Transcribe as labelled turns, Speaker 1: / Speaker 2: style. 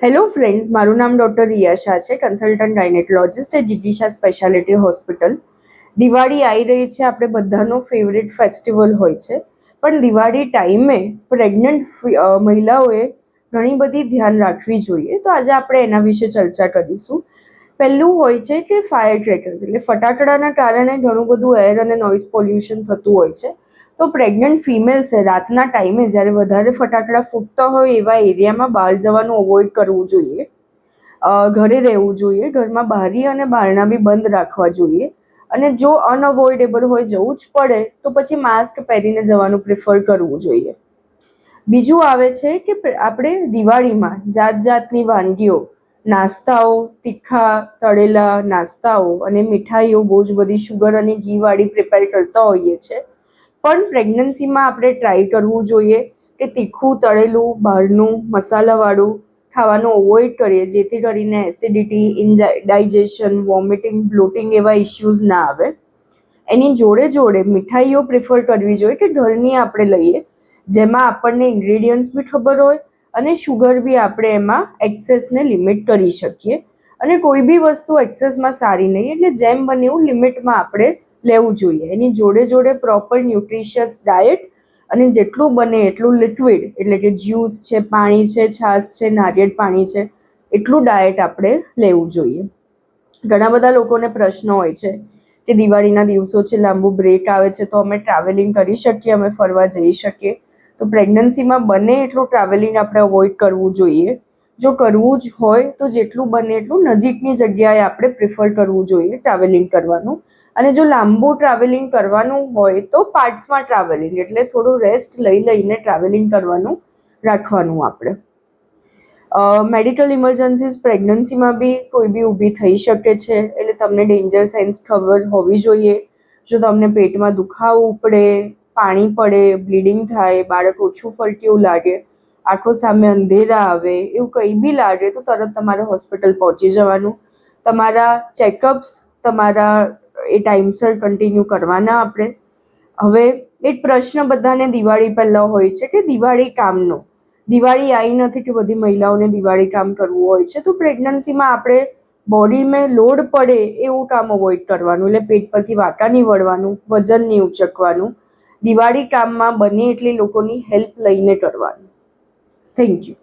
Speaker 1: Hello friends મારું નામ doctor Riya Shah છે consultant gynaecologist at Jijisha speciality hospital Diwali આવી રહી છે, આપણે બધાનો ફેવરેટ ફેસ્ટિવલ હોય છે. પણ દિવાળી ટાઈમે પ્રેગ્નન્ટ મહિલાઓએ ઘણી બધી ધ્યાન રાખવી જોઈએ. તો આજે આપણે એના વિશે ચર્ચા કરીશું. પહેલું હોય છે કે ફાયર ક્રેકર્સ એટલે ફટાકડાના કારણે ઘણું બધું એર અને નોઇઝ પોલ્યુશન થતું હોય છે. તો પ્રેગ્નન્ટ ફિમેલ્સે રાતના ટાઈમે જ્યારે વધારે ફટાકડા ફૂટતા હોય એવા એરિયામાં બહાર જવાનું અવોઇડ કરવું જોઈએ. ઘરે રહેવું જોઈએ, ઘરમાં બહારી અને બહારના બી બંધ રાખવા જોઈએ. અને જો અનઅવોઇડેબલ હોય જવું જ પડે, તો પછી માસ્ક પહેરીને જવાનું પ્રિફર કરવું જોઈએ. બીજું આવે છે કે આપણે દિવાળીમાં જાત જાતની વાનગીઓ, નાસ્તાઓ, તીખા, તળેલા નાસ્તાઓ અને મીઠાઈઓ બહુ જ બધી શુગર અને ઘીવાળી પ્રિપેર કરતા હોઈએ છીએ પણ પ્રેગ્નન્સીમાં આપણે ટ્રાય કરવું જોઈએ કે તીખું, તળેલું, બહારનું, મસાલાવાળું ખાવાનું અવોઇડ કરીએ, જેથી કરીને એસિડિટી ઇનડાઇજેશન વોમિટિંગ બ્લોટિંગ એવા ઇશ્યુઝ ના આવે. એની જોડે જોડે મીઠાઈઓ પ્રિફર કરવી જોઈએ કે ઘરની આપણે લઈએ, જેમાં આપણને ઇન્ગ્રેડિયન્ટ્સ બી ખબર હોય અને શુગર બી આપણે એમાં એક્સેસને લિમિટ કરી શકીએ. અને કોઈ બી વસ્તુ એક્સેસમાં સારી નહીં, એટલે જેમ બને એવું લિમિટમાં આપણે લેવું જોઈએ. એની જોડે જોડે પ્રોપર ન્યુટ્રિશિયસ ડાયટ અને જેટલું બને એટલું લિક્વિડ એટલે કે જ્યુસ છે, પાણી છે, છાશ છે, નારિયેળ પાણી છે, એટલું ડાયટ આપણે લેવું જોઈએ. ઘણા બધા લોકોને પ્રશ્ન હોય છે કે દિવાળીના દિવસો છે, લાંબુ બ્રેક આવે છે, તો અમે ટ્રાવેલિંગ કરી શકીએ, અમે ફરવા જઈ શકીએ. તો પ્રેગ્નન્સીમાં બને એટલું ટ્રાવેલિંગ આપણે અવોઇડ કરવું જોઈએ. જો કરવું જ હોય, તો જેટલું બને એટલું નજીકની જગ્યાએ આપણે પ્રિફર કરવું જોઈએ ટ્રાવેલિંગ કરવાનું. અને જો લાંબુ ટ્રાવેલિંગ કરવાનું હોય તો પાર્ટ્સમાં ટ્રાવેલિંગ એટલે થોડું રેસ્ટ લઈ લઈને ટ્રાવેલિંગ કરવાનું રાખવાનું આપણે. મેડિકલ ઇમરજન્સીસ પ્રેગ્નન્સીમાં બી કોઈ બી ઊભી થઈ શકે છે, એટલે તમને ડેન્જર સેન્સ ખબર હોવી જોઈએ. જો તમને પેટમાં દુખાવો ઉપડે, પાણી પડે બ્લીડિંગ થાય, બાળક ઓછું એવું લાગે, આંખો સામે અંધેરા આવે, એવું કંઈ બી લાગે, તો તરત તમારે હોસ્પિટલ પહોંચી જવાનું. તમારા ચેકઅપ્સ તમારા એ ટાઈમસર કન્ટિન્યુ કરવાના આપણે. હવે એક પ્રશ્ન બધાને દિવાળી પહેલાં હોય છે કે દિવાળી કામનો? દિવાળી આવી નથી કે બધી મહિલાઓને દિવાળી કામ કરવું હોય છે? તો પ્રેગ્નન્સીમાં આપણે બોડીમાં લોડ પડે એવું કામ અવોઇડ કરવાનું, એટલે પેટ પરથી વાટા નહીં વળવાનું વજન નહીં ઉચકવાનું. દિવાળી કામમાં બને એટલી લોકોની હેલ્પ લઈને કરવાનું. Thank you